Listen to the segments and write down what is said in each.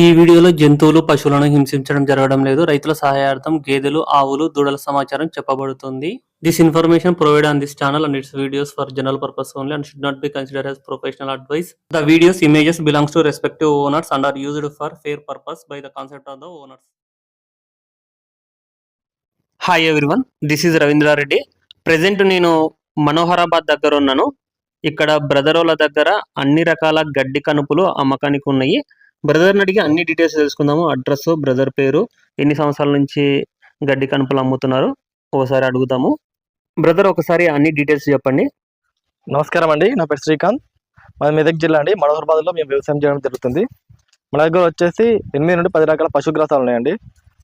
ఈ వీడియోలో జంతువులు పశువులను హింసించడం జరగడం లేదు. రైతుల సహాయార్థం గేదెలు ఆవులు దూడల సమాచారం చెప్పబడుతుంది. This information provide on this channel and its videos for general purpose only and should not be consider as professional advice the videos images belongs to respective owners and are used for fair purpose by the concept of the owners hi every one this is Ravindra Reddy present నేను మనోహరాబాద్ దగ్గర ఉన్నాను. ఇక్కడ బ్రదరోల దగ్గర అన్ని రకాల గడ్డి కనుపులు అమ్మకానికి ఉన్నాయి. బ్రదర్ని అడిగి అన్ని డీటెయిల్స్ తెలుసుకుందాము. అడ్రస్ బ్రదర్ పేరు ఎన్ని సంవత్సరాల నుంచి గడ్డి కనుపలు అమ్ముతున్నారు? ఒకసారి అడుగుతాము బ్రదర్ ఒకసారి అన్ని డీటెయిల్స్ చెప్పండి. నమస్కారం అండి. నా పేరు శ్రీకాంత్. మన మెదక్ జిల్లా అండి. మనోహర్బాద్లో మేము వ్యవసాయం చేయడం జరుగుతుంది. మన దగ్గర వచ్చేసి ఎనిమిది నుండి పది రకాల పశుగ్రాసాలు ఉన్నాయండి.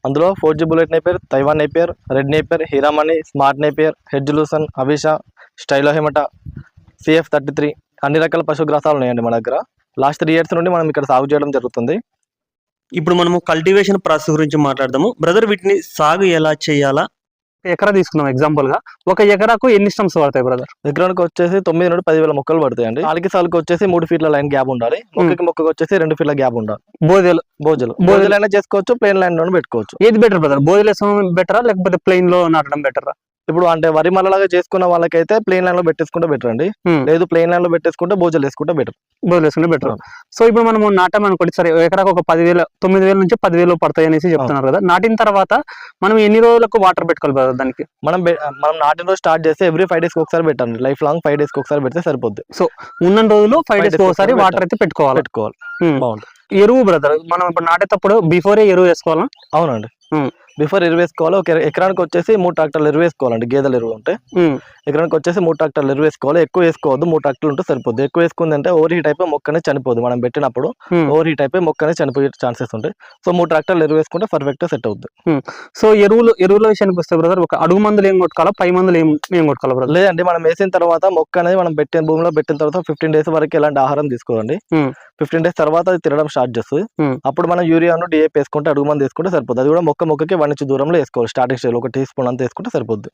అందులో four G bullet napier Taiwan napier red napier Heeramani smart napier hedge lucerne lucerne అవిషా stylo హెమట సిఎఫ్ థర్టీ త్రీ అన్ని రకాల పశుగ్రాసాలు ఉన్నాయండి మన దగ్గర. లాస్ట్ త్రీ ఇయర్స్ నుండి మనం ఇక్కడ సాగు చేయడం జరుగుతుంది. ఇప్పుడు మనము కల్టివేషన్ ప్రాసెస్ గురించి మాట్లాడదాము. బ్రదర్ వీటిని సాగు ఎలా చేయాలా? ఎకరా తీసుకుందాం ఎగ్జాంపుల్గా. ఒక ఎకరాకు ఎన్ని స్టమ్స్ పడతాయి బ్రదర్ ఎకరానికి వచ్చేసి తొమ్మిది నుండి పదివేల మొక్కలు పడతాయండి. నాలుగు సార్లకి వచ్చేసి మూడు ఫీట్ల లైన్ గ్యాప్ ఉండాలి. మొక్కకి మొక్కకి వచ్చేసి రెండు ఫీట్ల గ్యాప్ ఉండాలి. బోధేలు. బోజలు బోజలు. బోజలు అయినా చేసుకోవచ్చు ప్లేన్ లైన్లోనే పెట్టుకోవచ్చు. ఏది బెటర్ బ్రదర్ బోధేలు బెటరా లేకపోతే ప్లెయిన్లో నాటడం బెటరా ఇప్పుడు అంటే వరి మల్లలాగా చేసుకున్న వాళ్ళకైతే ప్లేన్ లైన్లో పెట్టేసుకుంటే బెటర్ అండి. లేదు ప్లేన్ లైన్లో పెట్టేసుకుంటే బోజలు వేసుకుంటే బెటర్ బోధేలు వేసుకుంటే బెటర్ సో ఇప్పుడు మనము నాటాం అనుకోండి సరే ఎకరాకు ఒక పదివేల తొమ్మిది వేల నుంచి పదివేలు పడతాయి అనేసి చెప్తున్నారు కదా. నాటిన తర్వాత మనం ఎన్ని రోజులకు వాటర్ పెట్టుకోవాలి బ్రదర్ దానికి? మనం మనం నాటిన రోజు స్టార్ట్ చేస్తే ఎవ్రీ ఫైవ్ డేస్ ఒకసారి పెట్టండి లైఫ్ లాంగ్ ఫైవ్ డేస్ ఒకసారి పెడితే సరిపోద్ది. ఉన్న రోజులు ఫైవ్ డేస్ ఒకసారి వాటర్ అయితే పెట్టుకోవాలి. పెట్టుకోవాలి. బాగుంటుంది ఎరువు బ్రదర్ మనం ఇప్పుడు నాటేటప్పుడు బిఫోరే ఎరువు వేసుకోవాలా? అవునండి. బిఫోర్ ఎరువు వేసుకోవాలి ఒక ఎక- ఎకరానికి వచ్చేసి మూడు ట్రాక్టర్లు ఎరువు వేసుకోవాలండి గేదెల ఎరువు ఉంటే ఎకరానికి వచ్చేసి మూడు ట్రాక్టర్లు ఎరువు వేసుకోవాలి ఎక్కువ వేసుకోవద్దు మూడు ట్రాక్టర్లు ఉంటే సరిపోద్ది. ఎక్కువ వేసుకుందంటే ఓవర్ హీట్ అయిపోయి మొక్కనే చనిపోదు. మనం పెట్టినప్పుడు. ఓవర్ హీట్ అయిపోయి మొక్కనే చనిపోయే ఛాన్సెస్ ఉంటాయి. సో మూడు ట్రాక్టర్లు ఎరువు వేసుకుంటే పర్ఫెక్ట్ సెట్ అవుద్ది. సో ఎరువులు ఎరువుల విషయానికి వస్తే బ్రదర్ ఒక అడుగు మందులు ఏం కొట్టుకోవాలా పై మందులు ఏం ఏం కొట్టుకోవాలి బ్రదర్? లేదండి మనం వేసిన తర్వాత మొక్క అనేది మనం పెట్టిన భూమిలో పెట్టిన తర్వాత ఫిఫ్టీన్ డేస్ వరకు ఎలాంటి ఆహారం తీసుకోవండి Hmm. ఫిఫ్టీన్ డేస్ తర్వాత అది తినడం స్టార్ట్ చేస్తుంది. అప్పుడు మనం యూరియాను డిఏపి వేసుకుంటే అడుగు మంది వేసుకుంటే సరిపోతుంది అది కూడా మొక్క మొక్కకి వన్ ఇంచు దూరంలో వేసుకోవాలి. స్టార్టింగ్ స్టేజ్ ఒక టీ స్పూన్ అంతా వేసుకుంటే సరిపోద్ది.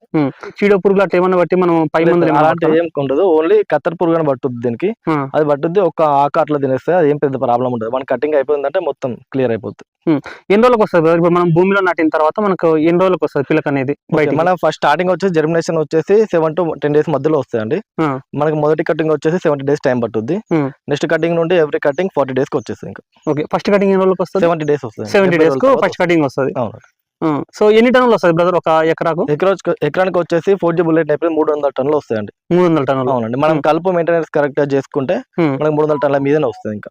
చీడ పురుగులు అట్లా ఏమన్నా బట్టి మనం పై అలాంటి? ఏం ఉండదు. ఓన్లీ కత్తెర పురుగు అని పట్టుద్ది దీనికి. అది పట్టుద్ది ఒక ఆకు అట్లా తినేస్తే అది ఏం పెద్ద ప్రాబ్లం ఉండదు. మన కటింగ్ అయిపోయిందంటే మొత్తం క్లియర్ అయిపోతుంది ఎన్ని రోజులకు వస్తుంది ఇప్పుడు మనం భూమిలో నాటిన తర్వాత మనకు ఎన్ని రోజులకు వస్తుంది పిల్లక అనేది మన ఫస్ట్ స్టార్టింగ్ వచ్చేసి జర్మినేషన్ వచ్చేసి సెవెన్ టు టెన్ డేస్ మధ్యలో వస్తాయండి. మనకి మొదటి కటింగ్ వచ్చేసి సెవెంటీ డేస్ టైం పట్టుద్ది. నెక్స్ట్ కటింగ్ నుండి ఎవ్రీ కటింగ్ ఫార్టీ డేస్కి వచ్చేస్తుంది ఇంకా. ఓకే ఫస్ట్ కటింగ్ ఎన్ని రోజులకు వస్తుంది? సెవెంటీ డేస్ వస్తుంది. సెవెంటీ డేస్కు ఫస్ట్ కటింగ్ వస్తుంది. అవును. సో ఎన్ని టన్నులు వస్తుంది బ్రదర్ ఒక ఎకరాకు? ఎకరానికి ఎకరానికి వచ్చేసి ఫోర్ జీ బుల్లెట్ అయిపోయి మూడు వందల టన్నులు వస్తాయండి. మూడు వందల టన్నులు. అవునండి. మనం Hmm. కలుపు మెయింటెనెన్స్ కరెక్ట్గా చేసుకుంటే Hmm. మనకి మూడు వందల టన్నుల మీదనే వస్తుంది ఇంకా.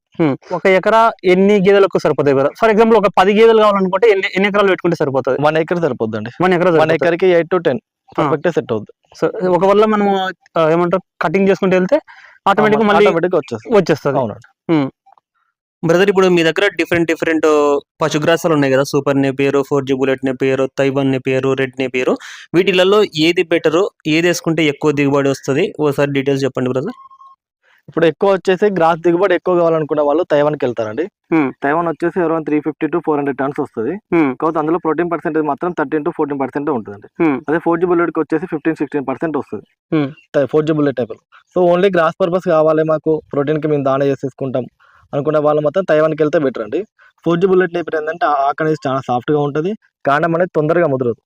ఒక ఎకరా ఎన్ని గేదెలకు సరిపోతాయి బ్రదర్ ఫర్ ఎగ్జాంపుల్ ఒక పది గేదెలు కావాలనుకుంటే ఎన్ని ఎన్ని ఎకరాలు పెట్టుకుంటే సరిపోతుంది? వన్ ఎకర్ సరిపోద్దండి. వన్ ఎకరా వన్ సరిపోతుంది. ఎకర్కి eight to ten perfect set అవుద్ది. సో ఒకవేళ మనము ఆ, ఏమంటారు కటింగ్ చేసుకుంటూ వెళ్తే ఆటోమేటిక్ మళ్ళీ వచ్చేస్తుంది. వచ్చేస్తుంది. అవునండి. బ్రదర్ ఇప్పుడు మీ దగ్గర డిఫరెంట్ డిఫరెంట్ పశుగ్రాసాలు ఉన్నాయి కదా? సూపర్ నే పేరు ఫోర్ జీ బుల్లెట్ నే పేరు తైవన్ నే పేరు రెడ్ నే పేరు. వీటిలలో ఏది బెటర్ ఏది వేసుకుంటే ఎక్కువ దిగుబడి వస్తుంది? ఓసారి డీటెయిల్స్ చెప్పండి బ్రదర్. ఇప్పుడు ఎక్కువ వచ్చేసి గ్రాస్ దిగుబడి ఎక్కువ కావాలనుకున్న వాళ్ళు తైవాన్కి వెళ్తారండి. తైవాన్ వచ్చేసి around three fifty to four hundred tons వస్తుంది. కాకపోతే అందులో ప్రోటీన్ పర్సెంటేజ్ మాత్రం థర్టీన్ టు ఫోర్టీన్ పర్సెంట్ ఉంటుందండి. అదే ఫోర్ జీ బుల్లెట్కి వచ్చేసి ఫిఫ్టీన్ సిక్స్టీన్ పర్సెంట్ వస్తుంది. Four G bullet type so only grass purpose కావాలి మాకు ప్రోటీన్కి మేము దాన చేసేసుకుంటాం అనుకున్న వాళ్ళు మాత్రం తైవాన్కి వెళ్తే బెటర్ అండి ఫోర్ జీ బుల్లెట్ టైప్ ఏంటంటే ఆకు అనేది చాలా సాఫ్ట్గా ఉంటుంది. కాండం అనేది తొందరగా ముదరదు.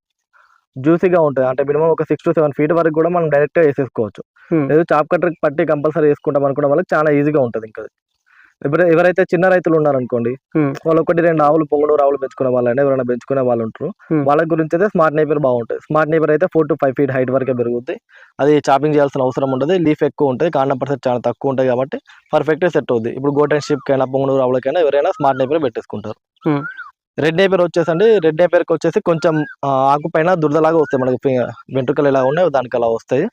జ్యూసీగా ఉంటుంది. అంటే మినిమం ఒక సిక్స్ టు సెవెన్ ఫీట్ వరకు కూడా మనం డైరెక్ట్గా వేసేసుకోవచ్చు. లేదు చాప్ కట్టర్ పట్టి కంపల్సరీ వేసుకుంటాం అనుకున్న వాళ్ళకి చాలా ఈజీగా ఉంటుంది ఇంకా. ఇప్పుడు ఎవరైతే చిన్న రైతులు ఉన్నారనుకోండి. వాళ్ళు ఒకటి రెండు ఆవులు పొంగుడు ఆవులు పెంచుకునే వాళ్ళైనా ఎవరైనా పెంచుకునే వాళ్ళు ఉంటారు. వాళ్ళ గురించి అయితే స్మార్ట్ నేపర్ బాగుంటుంది. స్మార్ట్ నేపర్ అయితే four to five feet height వరకే పెరుగుద్ది. అది చాపింగ్ చేయాల్సిన అవసరం ఉండదు. లీఫ్ ఎక్కువ ఉంటుంది. కాండం పర్సెంట్ చాలా తక్కువ ఉంటుంది కాబట్టి పర్ఫెక్ట్ సెట్ అవుద్ది. ఇప్పుడు గోటన్ షిప్ కైనా పొంగుడు ఆవులకైనా ఎవరైనా స్మార్ట్ నేపర్ పెట్టేసుకుంటారు. రెడ్ నేపర్ వచ్చేసండి. రెడ్ నేపర్కి వచ్చేసి కొంచెం ఆకు పైన దురదలాగా వస్తాయి. మనకి వెంట్రుకలు ఎలా ఉన్నాయో దానికి అలా వస్తాయి.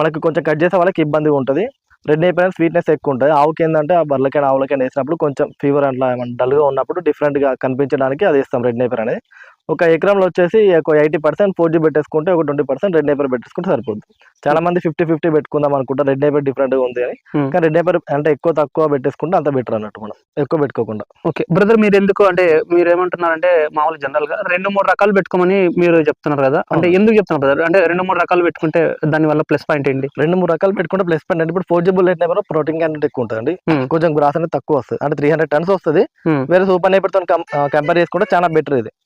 మనకి కొంచెం కట్ చేసే వాళ్ళకి ఇబ్బందిగా ఉంటుంది. రెడ్ నేపర్ స్వీట్నెస్ ఎక్కువ ఉంటుంది. ఆవుకి ఏంటంటే ఆ బర్రెలకైనా ఆవులకైనా వేసినప్పుడు కొంచెం ఫీవర్ అట్లా ఏమన్నా డల్గా ఉన్నప్పుడు different గా కనిపించడానికి అది ఇస్తాం రెడ్ నేపర్ అనేది. ఒక ఎకరంలో వచ్చేసి ఒక ఎయిటీ పర్సెంట్ ఫోర్ జీ పెట్టేసుకుంటే ఒక ట్వంటీ పర్సెంట్ రెడ్ నేపర్ పెట్టేసుకుంటే సరిపోతుంది చాలా మంది ఫిఫ్టీ ఫిఫ్టీ పెట్టుకుందాం అనుకుంటారు రెడ్ నేపర్ డిఫరెంట్గా ఉంది అని. Hmm. కానీ రెడ్ నేపర్ అంటే ఎక్కువ తక్కువ పెట్టేసుకుంటే అంత బెటర్ అన్నట్టు మనం. ఎక్కువ పెట్టుకోకుండా. ఓకే బ్రదర్ మీరు ఎందుకు అంటే మీరు ఏమంటున్నారంటే మామూలు జనరల్గా రెండు మూడు రకాలు పెట్టుకోమని మీరు చెప్తున్నారు కదా? అంటే. ఎందుకు చెప్తున్నారు బ్రదర్ అంటే రెండు మూడు రకాలు పెట్టుకుంటే దాని వల్ల ప్లస్ పాయింట్ ఏంటి? రెండు మూడు రకాలు పెట్టుకుంటే ప్లస్ పాయింట్ అంటే ఇప్పుడు four G bullet napier protein content ఎక్కువ ఉంటుంది Hmm. కొంచెం గ్రాస్ అనేది తక్కువ వస్తుంది. అంటే త్రీ హండ్రెడ్ టన్స్ వస్తుంది. Hmm. వేరే సూపర్ నేపర్తో కంపేర్ చేసుకుంటే చాలా బెటర్ ఇది. Hmm.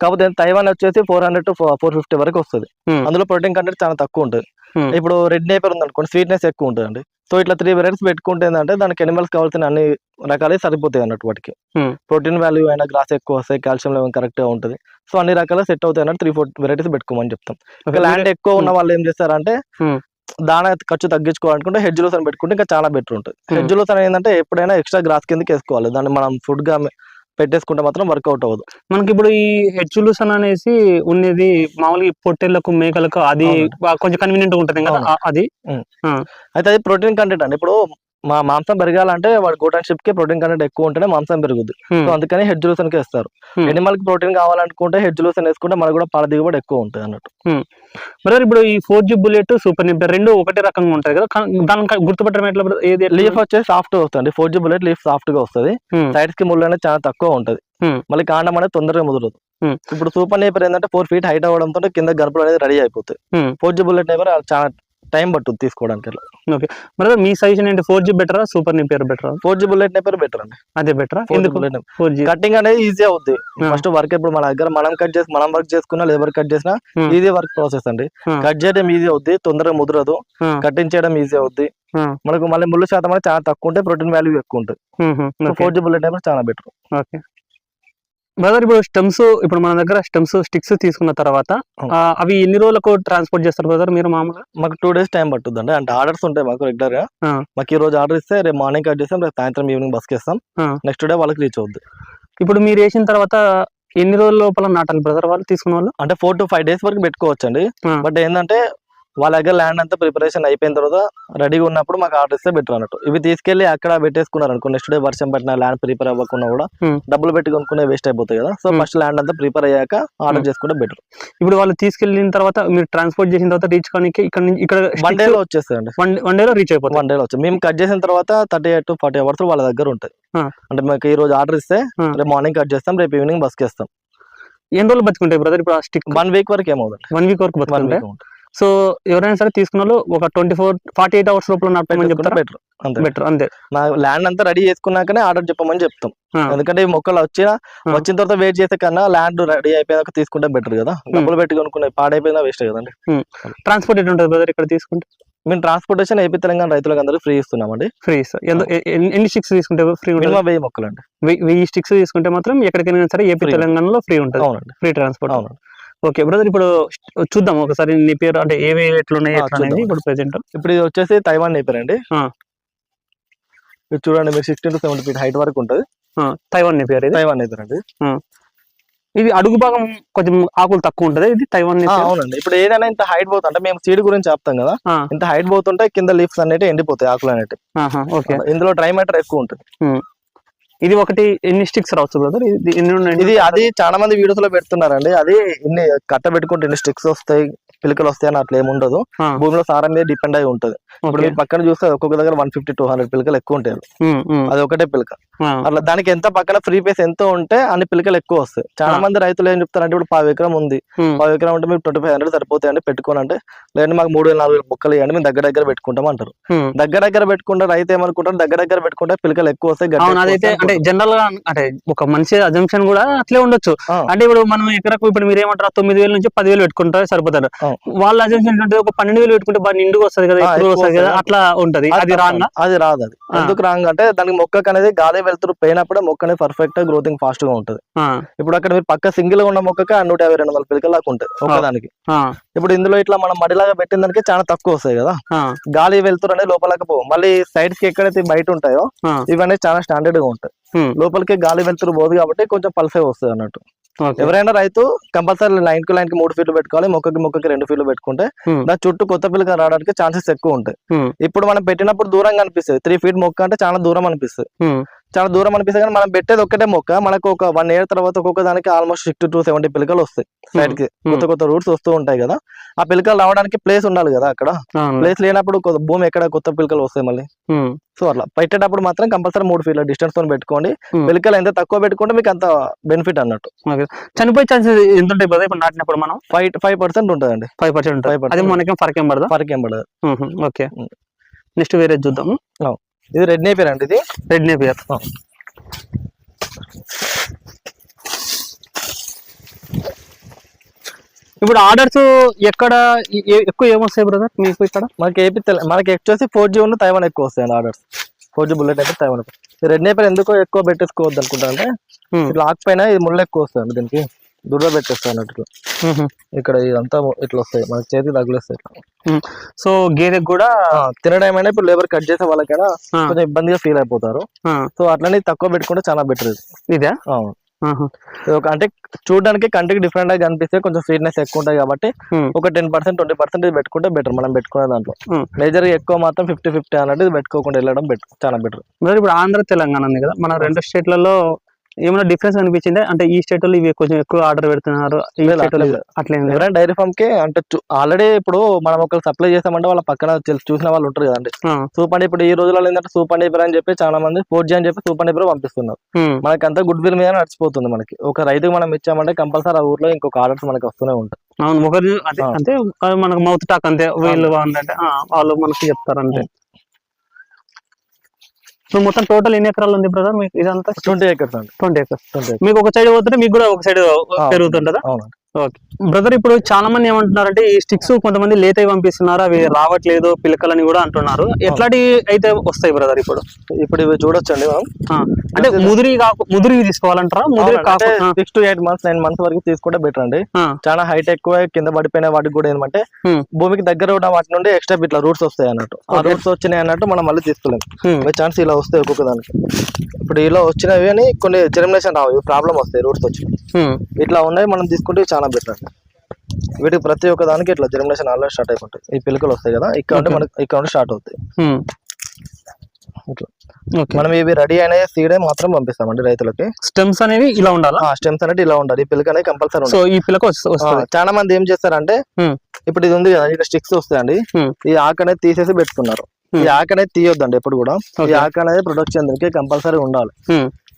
కాకపోతే తైవాన్ వచ్చేసి four hundred to four fifty వరకు వస్తుంది. అందులో ప్రోటీన్ కంటెంట్ చాలా తక్కువ ఉంటుంది. ఇప్పుడు రెడ్ నేపర్ ఉంది అనుకోండి స్వీట్నెస్ ఎక్కువ ఉంటుంది అండి సో ఇట్లా త్రీ వెరైటీస్ పెట్టుకుంటే ఏంటంటే దానికి ఎనిమల్స్ కావాల్సిన అన్ని రకాలే సరిపోతాయి అన్నట్టు వాటికి. ప్రోటీన్ వాల్యూ అయినా గ్రాస్ ఎక్కువ వస్తాయి కాల్షియం లెవెల్ కరెక్ట్గా ఉంటుంది సో అన్ని రకాల సెట్ అవుతాయి అన్నట్టు త్రీ ఫోర్ వెరైటీస్ పెట్టుకోమని చెప్తాం ల్యాండ్ ఎక్కువ ఉన్న వాళ్ళు ఏం చేస్తారంటే. దానా ఖర్చు తగ్గించుకోవాలనుకుంటే హెడ్జ్ లోసన్ పెట్టుకుంటే ఇంకా చాలా బెటర్ ఉంటుంది. హెడ్జ్ లోసన్ ఏంటంటే ఎప్పుడైనా ఎక్స్ట్రా గ్రాస్ కిందకి వేసుకోవాలి దాన్ని మనం ఫుడ్గా పెట్టేసుకుంటే మాత్రం వర్కౌట్ అవ్వదు. మనకి ఇప్పుడు ఈ హెచ్చులుసన్ అనేసి ఉన్నది మామూలుగా పొట్టేళ్ళకు మేకలకు అది కొంచెం కన్వీనియంట్ ఉంటుంది కదా అది? అయితే అది ప్రోటీన్ కంటెంట్ అండి. ఇప్పుడు మా మాంసం పెరగాలంటే వాడి గోటన్ షిప్కి ప్రోటీన్ కంటెంట్ ఎక్కువ ఉంటేనే మాంసం పెరుగుద్ది. సో అందుకని హెడ్జ్ లూసన్కి ఇస్తారు Hmm. ఎనిమల్కి ప్రోటీన్ కావాలనుకుంటే హెడ్జ్ లూసన్ వేసుకుంటే మనకు కూడా పాల దిగుబడి ఎక్కువ ఉంటుంది అన్నట్టు బ్రదర్ ఇప్పుడు ఈ four G bullet super napier రెండు ఒకటే రకంగా ఉంటాయి కదా దానికి గుర్తుపట్టడం ఎట్లా? ఏది? లీఫ్ వచ్చేసి సాఫ్ట్ వస్తుంది ఫోర్ జీ బుల్లెట్ లీఫ్ సాఫ్ట్గా వస్తుంది. సైడ్స్కి ముళ్ళు అనేది చాలా తక్కువ ఉంటది. మళ్ళీ కాండం అనేది తొందరగా ముదరదు. ఇప్పుడు సూపర్ నేపర్ ఏంటంటే ఫోర్ ఫీట్ హైట్ అవ్వడంతో కింద గర్భలు అనేది రెడీ అయిపోతాయి Hmm. Four G bullet Napier చాలా టైం పట్టుద్ది తీసుకోవడానికి బ్రదర్ మీ సజెషన్ ఏంటి? ఫోర్ జీ బెటరా? సూపర్ నింపర్ బెటరా? Four G bullet napier better అండి. అదే బెటరా? ఫోర్ జీ ఎందుకు? Bullet four G. కటింగ్ అనేది ఈజీ అవుద్ది. ఫస్ట్ వర్క్ ఇప్పుడు మన దగ్గర మనం కట్ చేసి మనం వర్క్ చేసుకున్నా లేబర్ కట్ చేసినా. ఈజీ వర్క్ ప్రాసెస్ అండి. కట్ చేయడం ఈజీ అవుద్ది తొందరగా ముదరదు. కటింగ్ చేయడం ఈజీ అవుద్ది. మనకు మళ్ళీ ముళ్ళు శాతం అనేది చాలా తక్కువ ఉంటే ప్రోటీన్ వాల్యూ ఎక్కువ ఉంటుంది. ఫోర్ జీ బుల్లెట్ చాలా బెటర్ ఓకే. బ్రదర్ ఇప్పుడు స్టెమ్స్ ఇప్పుడు మన దగ్గర స్టెమ్స్ స్టిక్స్ తీసుకున్న తర్వాత అవి ఎన్ని రోజులకు ట్రాన్స్పోర్ట్ చేస్తారు బ్రదర్ మీరు మామూలుగా? మాకు టూ డేస్ టైం పట్టుద్ది అండి అంటే ఆర్డర్స్ ఉంటాయి మాకు రెగ్యులర్గా. మాకు ఈ రోజు ఆర్డర్ ఇస్తే రేపు మార్నింగ్ కట్ చేస్తాం రేపు సాయంత్రం ఈవినింగ్ బస్ ఇస్తాం. నెక్స్ట్ డే వాళ్ళకి రీచ్ అవుద్ది. ఇప్పుడు మీరు వేసిన తర్వాత ఎన్ని రోజుల లోపల నాటాలి బ్రదర్ వాళ్ళు తీసుకున్న వాళ్ళు? అంటే ఫోర్ టు ఫైవ్ డేస్ వరకు పెట్టుకోవచ్చు అండి. బట్ ఏంటంటే వాళ్ళ దగ్గర ల్యాండ్ అంతా ప్రిపరేషన్ అయిపోయిన తర్వాత రెడీగా ఉన్నప్పుడు మాకు ఆర్డర్ ఇస్తే బెటర్ అన్నట్టు. ఇవి తీసుకెళ్ళి అక్కడ పెట్టేసుకున్నారు అనుకో నెక్స్ట్ డే వర్షం పట్టిన ల్యాండ్ ప్రిపేర్ అవ్వకుండా కూడా Hmm. డబ్బులు పెట్టి కొనుక్కునే వేస్ట్ అయిపోతాయి కదా. So Hmm. ఫస్ట్ ల్యాండ్ అంతా ప్రిపేర్ అయ్యాక ఆర్డర్ Hmm. చేసుకుంటే బెటర్ ఇప్పుడు వాళ్ళు తీసుకెళ్ళిన తర్వాత మీరు ట్రాన్స్పోర్ట్ చేసిన తర్వాత రీచ్ కానీ ఇక్కడ వన్ డే లో వచ్చేస్తాయండి. వన్ డేలో రీచ్ అయిపోతుంది వన్ డే లో వచ్చి మేము కట్ చేసిన తర్వాత thirty eight to forty hours వాళ్ళ దగ్గర ఉంటాయి. అంటే మాకు ఈ రోజు ఆర్డర్ ఇస్తే. రేపు మార్నింగ్ కట్ చేస్తాం రేపు ఈవినింగ్ బస్కి ఇస్తాం ఎన్ని రోజులు బతుకుంటాయి బ్రదర్ ఇప్పుడు ఆ స్టిక్ వన్ వీక్ వరకు ఏమవుతుంది వన్ వీక్ వరకు బతుకుంటాయి సో ఎవరైనా సరే తీసుకున్న వాళ్ళు ఒక twenty four forty eight hours లోపల నాటమని చెప్తారా? బెటర్ అంతే. బెటర్ అంతే. నా ల్యాండ్ అంతా రెడీ చేసుకున్నాకనే ఆర్డర్ చెప్పమని చెప్తాం. ఎందుకంటే ఈ మొక్కలు వచ్చిన వచ్చిన తర్వాత వెయిట్ చేసే కన్నా ల్యాండ్ రెడీ అయిపోయాక తీసుకుంటే బెటర్ కదా. డబ్బులు పెట్టి కొనుక్కునే పాడైపోయినా వేస్ట్ కదండి. ట్రాన్స్పోర్ట్ ఎటు ఉంటుంది బ్రదర్ ఇక్కడ తీసుకుంటే? మేము ట్రాన్స్పోర్టేషన్ ఏపీ తెలంగాణ రైతులకు అందరూ ఫ్రీ ఇస్తున్నామండి. ఫ్రీ ఎన్ని స్టిక్స్ తీసుకుంటే ఫ్రీ ఉంటుంది? వెయ్యి మొక్కలు అండి వెయ్యి- స్టిక్స్ తీసుకుంటే మాత్రం ఎక్కడికైనా సరే ఏపీ. తెలంగాణలో ఫ్రీ ఉంటుంది. అవునండి. ఫ్రీ ట్రాన్స్పోర్ట్ అవునండి. ఓకే బ్రదర్ ఇప్పుడు చూద్దాం ఒకసారి నీ పేరు అంటే ఏవి ఎట్లున్నాయి ఆ, ఎట్లా అనేది చూద్దాం. ఇప్పుడు ప్రెసెంట్ ఇప్పుడు ఇది వచ్చేసి తైవాన్ నేపర్ అండి చూడండి మీరు sixteen to seventy feet height వరకు ఉంటుంది. తైవాన్ నీ పేరు ఇది? తైవాన్ నేపర్ అండి ఇది అడుగు భాగం కొంచెం ఆకులు తక్కువ ఉంటది ఇది తైవాన్? అవునండి. ఇప్పుడు ఏదైనా ఇంత హైట్ పోతుంది అంటే మేము సీడ్ గురించి చెప్తాం కదా. ఇంత హైట్ పోతుంటే కింద లీఫ్స్ అనేవి ఎండిపోతాయి ఆకులు అనేవి ఇందులో డ్రై మ్యాటర్ ఎక్కువ ఉంటుంది. ఇది ఒకటి ఎన్ని స్టిక్స్ రావచ్చు బ్రదర్ ఇది ఎన్ని ఉన్నాయి? ఇది అది చాలా మంది వీడియోస్లో పెడుతున్నారండి. అది ఇన్ని కట్ట పెట్టుకుంటే ఇన్ని స్టిక్స్ వస్తాయి పిలకలు వస్తాయి అని అట్లా ఏమి ఉండదు. ఆ, భూమిలో సారం మీద డిపెండ్ అయి ఉంటది. ఇప్పుడు మీరు పక్కన చూస్తే ఒక్కొక్క దగ్గర వన్ ఫిఫ్టీ టూ హండ్రెడ్ పిలకలు ఎక్కువ ఉంటాయి. అది ఒకటే పిలక. అట్లా దానికి ఎంత పక్కన ఫ్రీ పేస్ ఎంత ఉంటే అన్ని పిలకలు ఎక్కువ వస్తాయి. చాలా. మంది రైతులు ఏం చెప్తారంటే ఇప్పుడు పావు ఎకరం ఉంది. ఉమ్, పావు ఎకరం ఉంటే మీకు ట్వంటీ ఫైవ్ హండ్రెడ్ సరిపోతాయండి పెట్టుకోనంటే లేదంటే మాకు మూడు వేల నాలుగు వేల మొక్కలు ఇవ్వండి మేము దగ్గర దగ్గర పెట్టుకుంటాం అంటారు. ఉమ్. దగ్గర దగ్గర పెట్టుకుంటే రైతు ఏమనుకుంటారు దగ్గర దగ్గర పెట్టుకుంటే పిలకలు ఎక్కువ వస్తాయి అదైతే అంటే జనరల్గా అంటే ఒక మనిషి అజంప్షన్ కూడా అట్లే ఉండొచ్చు. అంటే ఇప్పుడు మనం ఎకరకు ఇప్పుడు మీరు ఏమంటారు తొమ్మిది వేల నుంచి పదివేలు పెట్టుకుంటారు సరిపోతారు. వాళ్ళ అజంప్షన్ ఏంటంటే ఒక పన్నెండు వేలు పెట్టుకుంటే బాగా నిండుగా వస్తుంది కదా ఎక్కువ వస్తుంది. అట్లా ఉంటది. అది రాంగా? అది రాదు అది. ఎందుకు రాంగ్ అంటే దానికి మొక్కకు అనేది గాలి వెళ్తురు పోయినప్పుడే మొక్క అనేది పర్ఫెక్ట్గా గ్రోతింగ్ ఫాస్ట్గా ఉంటుంది. ఇప్పుడు అక్కడ మీరు పక్క సింగిల్గా ఉన్న మొక్కకి నూట యాభై రెండు వందల పిలకలు ఉంటాయి ఒకదానికి ఇప్పుడు ఇందులో ఇట్లా మనం మడిలాగా పెట్టిన దానికి చాలా తక్కువ వస్తాయి కదా. గాలి వెళ్తురు అనేది లోపలకి పోవు. మళ్ళీ సైడ్స్కి ఎక్కడైతే బయట ఉంటాయో ఇవన్నీ చాలా స్టాండర్డ్గా ఉంటాయి. లోపలికి గాలి వెళ్తురు పోదు కాబట్టి కొంచెం పల్సే వస్తుంది అన్నట్టు. ఎవరైనా రైతు కంపల్సరీ లైన్కు లైన్కి మూడు ఫీట్లు పెట్టుకోవాలి మొక్కకి మొక్కకి రెండు ఫీట్లు పెట్టుకుంటే. దాని చుట్టూ కొత్త పిల్లక రావడానికి ఛాన్సెస్ ఎక్కువ ఉంటాయి. ఇప్పుడు మనం పెట్టినప్పుడు దూరంగా అనిపిస్తుంది. త్రీ ఫీట్ మొక్క అంటే చాలా దూరం అనిపిస్తుంది. చాలా దూరం అనిపిస్తుంది కానీ మనం పెట్టేది ఒక్కటే మొక్క. మనకు ఒక వన్ ఇయర్ తర్వాత ఒక్కొక్క దానికి ఆల్మోస్ట్ సిక్స్టీ టు సెవెంటీ పిలకలు వస్తాయి సైడ్కి. కొత్త కొత్త రూట్స్ వస్తూ ఉంటాయి కదా. ఆ పిలకలు రావడానికి ప్లేస్ ఉండాలి కదా అక్కడ. ప్లేస్ లేనప్పుడు భూమి ఎక్కడ కొత్త పిలకలు వస్తాయి మళ్ళీ. ఉమ్, సో అట్లా. పెట్టేటప్పుడు మాత్రం కంపల్సరీ మూడు ఫీట్ల డిస్టెన్స్తో పెట్టుకోండి. Hmm. పిలకలు ఎంత తక్కువ పెట్టుకుంటే మీకు అంత బెనిఫిట్ అన్నట్టు. చనిపోయే ఛాన్సెస్ ఎంత ఉంటాయి బ్రదర్ ఇప్పుడు నాటినప్పుడు మనం? ఫైవ్ ఫైవ్ పర్సెంట్ ఉంటుందండి. ఫైవ్ పర్సెంట్ ఉంటుంది? 5% అది మనకేం ఫరక్ ఏం పడదా? ఫరక్ ఏం పడదు ఓకే. నెక్స్ట్ వేరే చూద్దాం. ఇది రెడ్ నేపేర్ అండి ఇది? Red Napier. ఇప్పుడు ఆర్డర్స్ ఎక్కడ ఎక్కువ ఏమొస్తాయి బ్రదర్ మీకు ఇక్కడ? మనకి ఏపీ మనకి వచ్చేసి ఫోర్ జీ ఉన్న తైవాన్ ఎక్కువ వస్తాయండి ఆర్డర్స్. ఫోర్ జీ బుల్లెట్ అయితే తైవాన్ రెడ్ నేపర్ ఎందుకో ఎక్కువ పెట్టేసుకోవద్దు అనుకుంటా అంటే ఉమ్, ఇట్లా ఆకుపైన ఇది ముళ్ళు ఎక్కువ వస్తాయండి దీనికి. దుర్ర పెట్టేస్తాయి అన్నట్టు ఇక్కడ ఇదంతా ఇట్లా వస్తాయి మన చేతికి తగిలేస్తాయి. సో గేదెకి కూడా తినడం అయినా ఇప్పుడు లేబర్ కట్ చేసే వాళ్ళకైనా కొంచెం ఇబ్బందిగా ఫీల్ అయిపోతారు. సో అట్లనే తక్కువ పెట్టుకుంటే చాలా బెటర్ ఇది. ఇదా? అవును. అంటే చూడడానికి కంటికి డిఫరెంట్గా కనిపిస్తే కొంచెం స్వీట్నెస్ ఎక్కువ ఉంటాయి కాబట్టి ఒక టెన్ పర్సెంట్ ట్వంటీ పర్సెంట్ ఇది పెట్టుకుంటే బెటర్ మనం పెట్టుకునే దాంట్లో. మేజర్ ఎక్కువ మాత్రం ఫిఫ్టీ ఫిఫ్టీ అన్నట్టు పెట్టుకోకుండా వెళ్ళడం బెటర్ చాలా బెటర్ ఇప్పుడు ఆంధ్ర తెలంగాణ ఉంది కదా మన రెండు స్టేట్లలో ఏమైనా డిఫరెన్స్ అనిపించింది? అంటే ఈ స్టేట్లో ఇవి కొంచెం ఎక్కువ ఆర్డర్ పెడుతున్నారు. అట్లేం ఎవరైనా డైరీ ఫామ్కి అంటే ఆల్రెడీ ఇప్పుడు మనం ఒకరు సప్లై చేస్తామంటే వాళ్ళ పక్కన చూసిన వాళ్ళు ఉంటారు కదండి. సూపర్ ఇప్పుడు ఈ రోజులలో ఏంటంటే సూపర్ డీపర్ అని చెప్పి చాలా మంది ఫోర్ జీ అని చెప్పి సూపర్ డీపర్ పంపిస్తున్నారు. మనకి అంతా గుడ్ విల్ మీద నడిచిపోతుంది మనకి. ఒక రైతుకి మనం ఇచ్చామంటే కంపల్సరీ ఆ ఊర్లో ఇంకొక ఆర్డర్స్ మనకి వస్తూనే ఉంటాయి. అవును ఒకరు. అంటే మనకు మౌత్ టాక్ అంతే వీళ్ళు బాగుందంటే ఆ, వాళ్ళు మనకి చెప్తారు అంతే. సో మొత్తం టోటల్ ఎన్ని ఎకరాలు ఉంది బ్రదర్ మీకు ఇదంతా? ట్వంటీ ఏకర్స్ అండి. Twenty acres. మీకు ఒక సైడ్ పోతుంటే మీకు కూడా ఒక సైడ్ పెరుగుతుంటదా? ఓకే. బ్రదర్ ఇప్పుడు చాలా మంది ఏమంటున్నారంటే ఈ స్టిక్స్ కొంతమంది లేట్ అయి పంపిస్తున్నారు అవి రావట్లేదు పిలకలని కూడా అంటున్నారు. ఎట్లాంటి అయితే వస్తాయి బ్రదర్ ఇప్పుడు? ఇప్పుడు ఇవి చూడొచ్చండి అంటే ముదిరి ముదిరి తీసుకోవాలంటారా? ముదిరి six to eight months nine months వరకు తీసుకుంటే బెటర్ అండి. చాలా హైట్ ఎక్కువ కింద పడిపోయిన వాటికి కూడా Hmm. భూమికి దగ్గర ఉన్న వాటి నుండి ఎక్స్ట్రా ఇట్లా రూట్స్ వస్తాయి అన్నట్టు. ఆ. రూట్స్ వచ్చినాయి అన్నట్టు మనం మళ్ళీ తీసుకోలేం. ఉమ్, బై ఛాన్స్ ఇలా వస్తాయి ఒక్కొక్క దానికి. ఇప్పుడు ఇలా వచ్చినవి అని కొన్ని జెర్మినేషన్ రావు ప్రాబ్లం వస్తాయి రూట్స్ వచ్చి ఇట్లా ఉన్నాయి మనం తీసుకుంటే ఇవి చాలా బెటర్ వీటికి ప్రతి ఒక్క దానికి ఇట్లా జెర్మినేషన్ ఆల్రెడీ స్టార్ట్ అయిపోతాయి. ఈ పిలకలు వస్తాయి కదా ఇక్కడ ఉంటే. మనకి ఇక్కడ ఉంటే స్టార్ట్ అవుతాయి. ఓకే మనం ఇవి రెడీ అయిన సీడే మాత్రం పంపిస్తామండి రైతులకి. స్టెమ్స్ అనేవి ఇలా ఉండాలా? ఆ స్టెమ్స్ అనేది ఇలా ఉండాలి. ఈ పిలక అనేది కంపల్సరీ సో ఈ వస్తుంది. చాలా మంది ఏం చేస్తారంటే Hmm. ఇప్పుడు ఇది ఉంది కదా ఇక్కడ స్టిక్స్ వస్తాయండి. Hmm. ఈ ఆకు అనేది తీసేసి పెట్టుకున్నారు. ఈ Hmm. ఆకు అనేది తీయొద్దండి ఎప్పుడు కూడా. ఈ. ఆకు అనేది ప్రొటెక్షన్ దీనికి కంపల్సరీ ఉండాలి.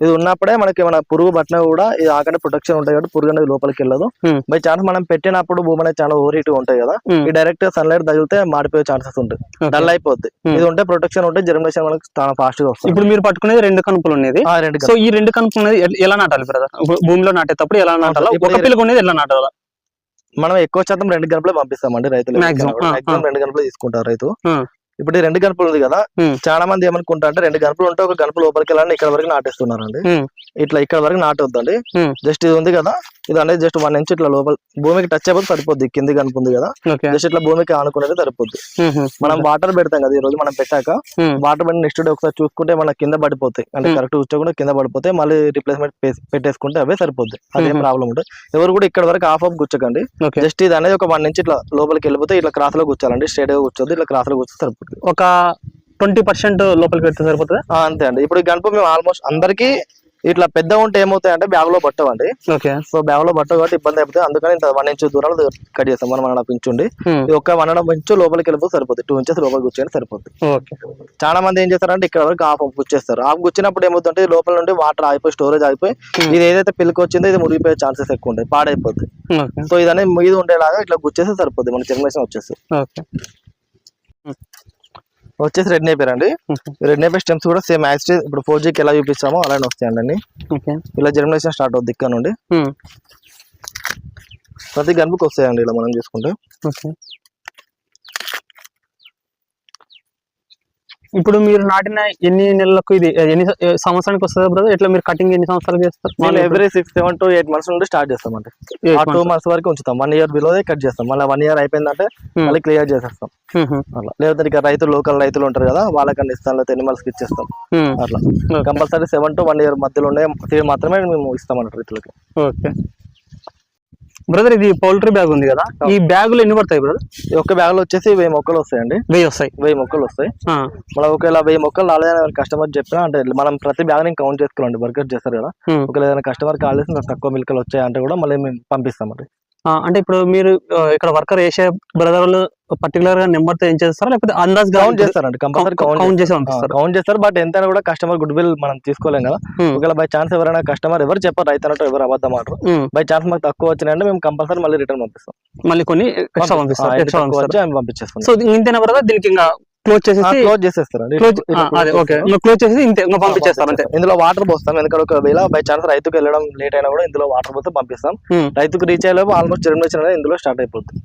ఇది ఉన్నప్పుడే మనకి ఏమైనా పురుగు పట్టినా కూడా ఈ ఆకు అనేది ప్రొటెక్షన్ ఉంటాయి కాబట్టి పురుగు అనేది లోపలికి వెళ్ళదు. బై ఛాన్స్ మనం పెట్టినప్పుడు భూమి అనేది చాలా ఓవర్ హీట్ ఉంటాయి కదా. ఈ డైరెక్ట్ సన్లైట్ తగిలితే మాడిపోయే ఛాన్సెస్ ఉంటాయి. డల్ అయిపోద్ది. ఇది ఉంటే ప్రొటెక్షన్ ఉంటే జర్మినేషన్ మనకి చాలా ఫాస్ట్గా వస్తుంది. ఇప్పుడు మీరు పట్టుకునేది రెండు కనుపులు రెండు సో ఈ రెండు కనుపులు అనేది ఎలా నాటాలి బ్రదర్ భూమిలో నాటేటప్పుడు ఎలా నాటాలా? ఒక ఉండేది ఎలా నాటాలా? మనం ఎక్కువ శాతం రెండు గంటలే పంపిస్తామండి రైతులు. రెండు గంటలు తీసుకుంటారు రైతు. ఇప్పుడు రెండు గంటలు ఉంది కదా. చాలా మంది ఏమనుకుంటారు అంటే రెండు గంటలు ఉంటే ఒక గంట లోపలికి వెళ్ళాలని ఇక్కడ వరకు నాటేస్తున్నారండి. ఇట్లా ఇక్కడ వరకు నాటొద్దండి. జస్ట్ ఇది ఉంది కదా ఇది అనేది జస్ట్ వన్ ఇంచ్ ఇట్లా లోపల భూమికి టచ్ అయిపోతే సరిపోద్ది కింది కనుక ఉంది కదా. జస్ట్ ఇట్లా భూమికి ఆనుకునేది సరిపోద్ది. మనం వాటర్ పెడతాం కదా ఈ రోజు మనం పెట్టాక వాటర్ పెట్టి నెక్స్ట్ డే ఒకసారి చూసుకుంటే మన కింద పడిపోతాయి. అంటే. కరెక్ట్ కూర్చోకుండా కింద పడిపోతే మళ్ళీ రిప్లేస్మెంట్ పెట్టేసుకుంటే అవే సరిపోద్ది. అదేం. ప్రాబ్లం ఉంటుంది ఎవరు కూడా ఇక్కడ వరకు హాఫ్ ఆఫ్ గుచ్చకండి జస్ట్ ఇది అనేది ఒక వన్ ఇంచ్ ఇట్లా లోపలికి వెళ్ళిపోతే ఇట్లా క్రాస్లో కూర్చోాలండి స్ట్రేట్గా కూర్చోద్దు ఇట్లా క్రాస్లో కూర్చొని సరిపోతుంది ఒక ట్వంటీ పర్సెంట్ లోపలికి పెడితే సరిపోతుందా? అంతే అండి. ఇప్పుడు గణప మేము ఆల్మోస్ట్ అందరికి ఇట్లా పెద్ద ఉంటే ఏమవుతాయి అంటే బ్యాగ్లో పట్టవండి ఓకే. సో బ్యాగ్లో పట్టవు కాబట్టి ఇబ్బంది అయిపోతుంది. అందుకని ఇంత వన్ ఇంచ్ దూరాలు కట్ చేస్తాం. మనం వన్ ఇంచ్ ఉండి. ఒక వన్ అండ్ ఇంచ్ లోపలికి వెళ్ళిపోతే సరిపోతుంది టూ ఇంచెస్ లోపలికి కూర్చొని సరిపోతుంది చాలా మంది ఏం చేస్తారంటే ఇక్కడ వరకు హాఫ్ గుచ్చేస్తారు. హాఫ్ గుచ్చినప్పుడు ఏమవుతుంటే లోపల నుండి వాటర్ ఆగిపోయి స్టోరేజ్ ఆగిపోయి. ఇది ఏదైతే పిల్లకి వచ్చిందో ఇది మురిగిపోయే ఛాన్సెస్ ఎక్కువ ఉంటాయి. పాడైపోతుంది సో ఇది అనేది మీద ఉండేలాగా ఇట్లా గుచ్చేస్తే సరిపోతుంది మన జనరేషన్ వచ్చేసి. వచ్చేసి రెడ్ నేపేర్ అండి. రెడ్ నేపేర్ స్టెమ్స్ కూడా సేమ్ యాక్స్ ఇప్పుడు ఫోర్ జీకి ఎలా చూపిస్తామో అలానే వస్తాయండి అన్ని. ఓకే. ఇలా జర్మినేషన్ స్టార్ట్ అవుతుంది ఇక్కడ నుండి. ఉమ్, ప్రతి గనుపుకి వస్తాయండి ఇలా మనం చూసుకుంటే. ఇప్పుడు మీరు నాటిన ఎన్ని నెలలకు ఇది ఎన్ని సంవత్సరానికి వస్తుంది బ్రదర్ ఇట్లా మీరు కటింగ్ ఎన్ని సంవత్సరాలు చేస్తారు? Every six seven to eight months నుండి స్టార్ట్ Eight ఆ టూ. మంత్స్ వరకు ఉంచుతాం. వన్ ఇయర్ బిలోదే కట్ చేస్తాం. మళ్ళీ వన్ ఇయర్ అయిపోయిందంటే Hmm. మళ్ళీ క్లియర్ చేసేస్తాం. ఉహు, అట్లా లేకపోతే ఇక రైతులు లోకల్ రైతులు ఉంటారు కదా వాళ్ళకన్నా ఇస్తాం లేకపోతే ఎనిమల్స్కి ఇచ్చేస్తాం. అట్లా. Compulsory seven to one year మధ్యలో ఉండే మాత్రమే మేము ఇస్తాం అన్నట్టు రైతులకి. ఓకే బ్రదర్ ఇది పౌల్ట్రీ బ్యాగ్ ఉంది కదా? ఈ బ్యాగులు ఎన్ని పడతాయి బ్రదర్ ఈ ఒక్క బ్యాగ్లో వచ్చేసి వెయ్యి మొక్కలు వస్తాయండి. వెయ్యి వస్తాయి. వెయ్యి మొక్కలు వస్తాయి. మనం ఒకవేళ వెయ్యి మొక్కలు రాలేదని కస్టమర్ చెప్పినా అంటే మనం ప్రతి బ్యాగ్ని కౌంట్ చేసుకోవాలండి వర్కర్ చేస్తారు కదా. ఒకవేళ ఏదైనా కస్టమర్ కాల్ చేసి నాకు తక్కువ మిల్కలు వచ్చాయంటే కూడా మళ్ళీ మేము పంపిస్తామండి. ఆ, అంటే ఇప్పుడు మీరు ఇక్కడ వర్కర్ వేసే బ్రదర్లు పర్టికులర్గా నెంబర్తో ఏం చేస్తారా లేకపోతే అందాజ్ కౌంట్ చేస్తారండి కంపల్సరీ కౌంట్ చేసి పంపిస్తారు. కౌంట్ చేస్తారు బట్ ఎంతైనా కూడా కస్టమర్ గుడ్ విల్ మనం తీసుకోలేం కదా. ఉమ్, ఒకవేళ బై ఛాన్స్ ఎవరైనా కస్టమర్ ఎవరు చెప్పారు రైతు అన్నట్టు ఎవరు అబద్ధం అంటారు. బై ఛాన్స్ మాకు తక్కువ వచ్చినాయంటే మేము కంపల్సరీ మళ్ళీ రిటర్న్ పంపిస్తాం. మళ్ళీ కొన్ని ఎక్స్ట్రా పంపించేస్తాం. సో ఇంతేనా దీనికి ఇంకా క్లోజ్ చేసేసి క్లోజ్ చేసేస్తారండి క్లోజ్ అదే ఓకే. క్లోజ్ చేసి ఇంతే ఇంకా పంపించేస్తారు అంతే. ఇందులో వాటర్ పోస్తాం. ఎందుకంటే ఒకవేళ బై ఛాన్స్ రైతుకు వెళ్ళడం లేట్ అయినా కూడా ఇందులో వాటర్ పోతే పంపిస్తాం. రైతుకు రీచ్ అయ్యేలోపు ఆల్మోస్ట్ జర్మినేషన్ అనేది ఇందులో స్టార్ట్ అయిపోతుంది.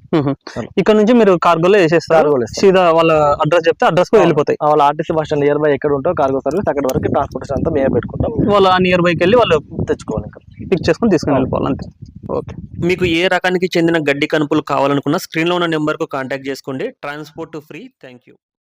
ఇక్కడ నుంచి మీరు కార్గోలో వేసేస్తారు. సీదా వాళ్ళ అడ్రస్ చెప్తే అడ్రస్కు వెళ్ళిపోతాయి. ఆ, వాళ్ళ RTC bus stand near by ఎక్కడ ఉంటో కార్గో సర్వీస్ అక్కడ వరకు ట్రాన్స్పోర్టేషన్ అంతా మేమే పెట్టుకుంటాం. వాళ్ళ నియర్ బైకి వెళ్ళి వాళ్ళు తెచ్చుకోవాలి ఇంకా పిక్ చేసుకుని తీసుకుని వెళ్ళిపోవాలి అంతే. ఓకే. మీకు ఏ రకానికి చెందిన గడ్డి కనుపులు కావాలనుకున్నా స్క్రీన్లో ఉన్న నెంబర్కు కాంటాక్ట్ చేసుకోండి. Transport free thank you